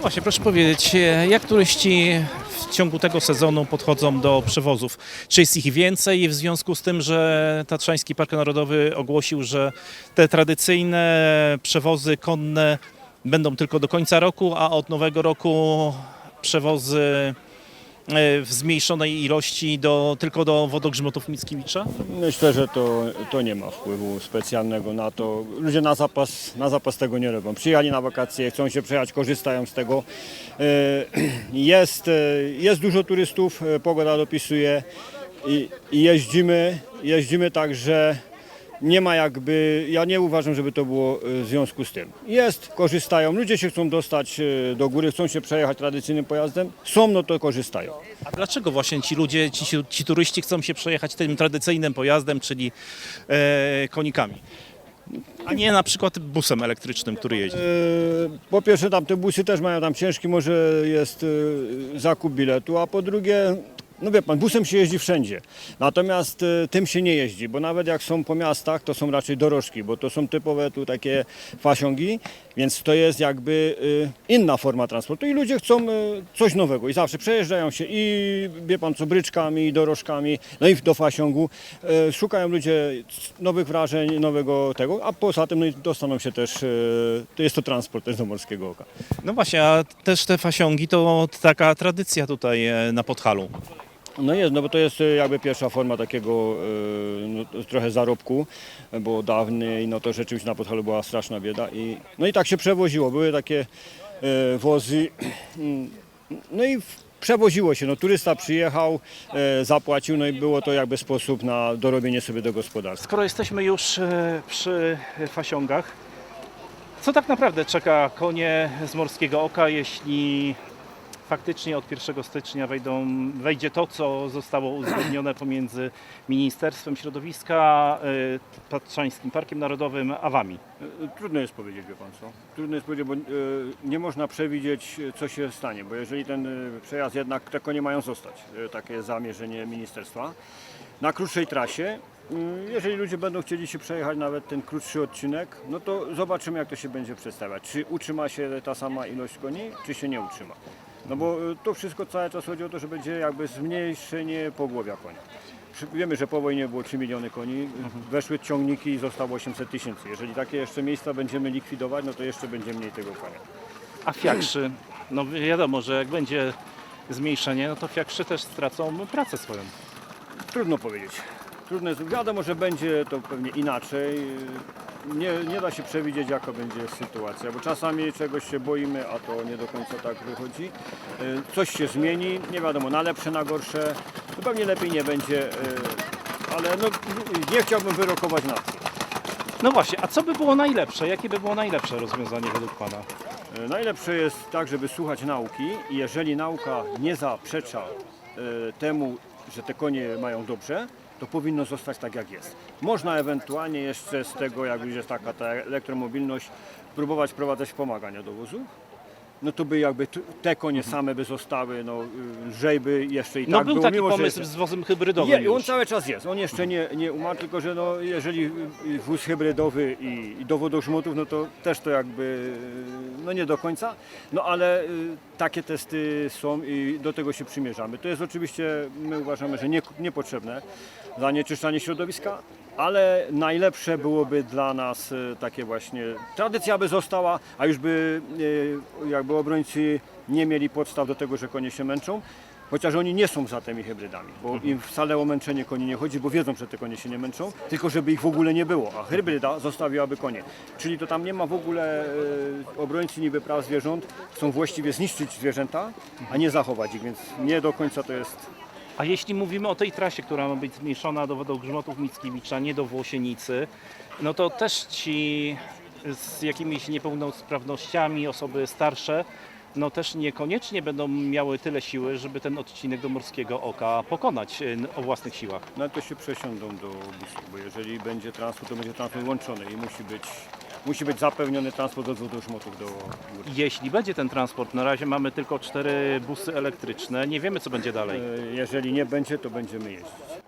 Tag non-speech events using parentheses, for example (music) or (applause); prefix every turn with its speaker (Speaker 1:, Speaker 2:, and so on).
Speaker 1: Właśnie, proszę powiedzieć, e, jak turyści w ciągu tego sezonu podchodzą do przewozów? Czy jest ich więcej w związku z tym, że Tatrzański Park Narodowy ogłosił, że te tradycyjne przewozy konne będą tylko do końca roku, a od nowego roku przewozy w zmniejszonej ilości do, tylko do wodogrzmotów Mickiewicza?
Speaker 2: Myślę, że to, to nie ma wpływu specjalnego na to. Ludzie na zapas, na zapas tego nie robią. Przyjechali na wakacje, chcą się przejechać, korzystają z tego. E, (clears throat) Jest, e, jest dużo turystów, e, pogoda dopisuje i, i jeździmy, jeździmy tak, że nie ma jakby, ja nie uważam, żeby to było e, w związku z tym. Jest, korzystają, ludzie się chcą dostać e, do góry, chcą się przejechać tradycyjnym pojazdem, są, no to korzystają.
Speaker 1: A dlaczego właśnie ci ludzie, ci, ci turyści chcą się przejechać tym tradycyjnym pojazdem, czyli e, konikami? A nie na przykład busem elektrycznym, który jeździ.
Speaker 2: E, Po pierwsze tam te busy też mają tam ciężki, może jest zakup biletu, a po drugie, no wie pan, busem się jeździ wszędzie. Natomiast e, tym się nie jeździ, bo nawet jak są po miastach, to są raczej dorożki, bo to są typowe tu takie fasiągi, więc to jest jakby e, inna forma transportu i ludzie chcą e, coś nowego i zawsze przejeżdżają się i wie pan co, bryczkami, i dorożkami, no i do fasiągu. Szukają ludzie nowych wrażeń, nowego tego, a poza tym no i dostaną się też, to jest to transport też do Morskiego Oka.
Speaker 1: No właśnie, a też te fasiągi to taka tradycja tutaj e, na Podhalu.
Speaker 2: No jest, no bo to jest e, jakby pierwsza forma takiego e, no, trochę zarobku, bo dawniej no to rzeczywiście na Podhalu była straszna bieda i no i tak się przewoziło, były takie e, wozy, (clears throat) no i przewoziło się, no turysta przyjechał, e, zapłacił, no i było to jakby sposób na dorobienie sobie do gospodarstwa.
Speaker 1: Skoro jesteśmy już przy fasiągach, co tak naprawdę czeka konie z Morskiego Oka, jeśli faktycznie od 1 stycznia wejdą, wejdzie to, co zostało uzgodnione pomiędzy Ministerstwem Środowiska, e, Tatrzańskim Parkiem Narodowym, a Wami?
Speaker 2: E, Trudno jest powiedzieć, wie pan co. Trudno jest powiedzieć, bo e, nie można przewidzieć, e, co się stanie, bo jeżeli ten e, przejazd jednak te konie mają zostać, e, takie zamierzenie ministerstwa, na krótszej trasie, mm, jeżeli ludzie będą chcieli się przejechać nawet ten krótszy odcinek, no to zobaczymy, jak to się będzie przedstawiać. Czy utrzyma się ta sama ilość koni, czy się nie utrzyma. No bo e, to wszystko cały czas chodzi o to, że będzie jakby zmniejszenie pogłowia konia. Wiemy, że po wojnie było 3 miliony koni, weszły ciągniki i zostało 800 tysięcy. Jeżeli takie jeszcze miejsca będziemy likwidować, no to jeszcze będzie mniej tego konia.
Speaker 1: A fiakrzy, no wiadomo, że jak będzie zmniejszenie, no to fiakrzy też stracą pracę swoją.
Speaker 2: Trudno powiedzieć. Trudno jest, wiadomo, że będzie to pewnie inaczej. Nie, nie da się przewidzieć, jaka będzie sytuacja, bo czasami czegoś się boimy, a to nie do końca tak wychodzi. E, Coś się zmieni, nie wiadomo, na lepsze, na gorsze. To pewnie lepiej nie będzie, e, ale no, nie chciałbym wyrokować na to.
Speaker 1: No właśnie, a co by było najlepsze? Jakie by było najlepsze rozwiązanie według Pana?
Speaker 2: E, Najlepsze jest tak, żeby słuchać nauki i jeżeli nauka nie zaprzecza temu, że te konie mają dobrze, to powinno zostać tak jak jest. Można ewentualnie jeszcze z tego, jak już jest taka ta elektromobilność, próbować wprowadzać wspomagania do wozów. No to by jakby te konie same by zostały, no y, lżej by jeszcze i
Speaker 1: No
Speaker 2: tak
Speaker 1: był
Speaker 2: było,
Speaker 1: taki
Speaker 2: mimo,
Speaker 1: pomysł z wozem hybrydowym
Speaker 2: on
Speaker 1: już.
Speaker 2: cały czas jest. On jeszcze nie, nie umarł, tylko że no, jeżeli y, wóz hybrydowy i, i do wodożmotów, no to też to jakby y, no nie do końca. No ale y, takie testy są i do tego się przymierzamy. To jest oczywiście, my uważamy, że nie, niepotrzebne zanieczyszczanie środowiska, ale najlepsze byłoby dla nas y, takie właśnie, tradycja by została, a już by y, jakby obrońcy nie mieli podstaw do tego, że konie się męczą. Chociaż oni nie są za tymi hybrydami, bo im wcale o męczenie koni nie chodzi, bo wiedzą, że te konie się nie męczą, tylko żeby ich w ogóle nie było, a hybryda zostawiłaby konie. Czyli to tam nie ma w ogóle, e, obrońcy niby praw zwierząt chcą właściwie zniszczyć zwierzęta, a nie zachować ich, więc nie do końca to jest
Speaker 1: A jeśli mówimy o tej trasie, która ma być zmniejszona do wodogrzmotów Mickiewicza, nie do Włosienicy, no to też ci z jakimiś niepełnosprawnościami, osoby starsze, no też niekoniecznie będą miały tyle siły, żeby ten odcinek do Morskiego Oka pokonać y, o własnych siłach.
Speaker 2: No to się przesiądą do busu, bo jeżeli będzie transport, to będzie transport łączony i musi być, musi być zapewniony transport od wodożmotów do góry.
Speaker 1: Jeśli będzie ten transport, na razie mamy tylko cztery busy elektryczne, nie wiemy co będzie dalej.
Speaker 2: E, Jeżeli nie będzie, to będziemy jeździć.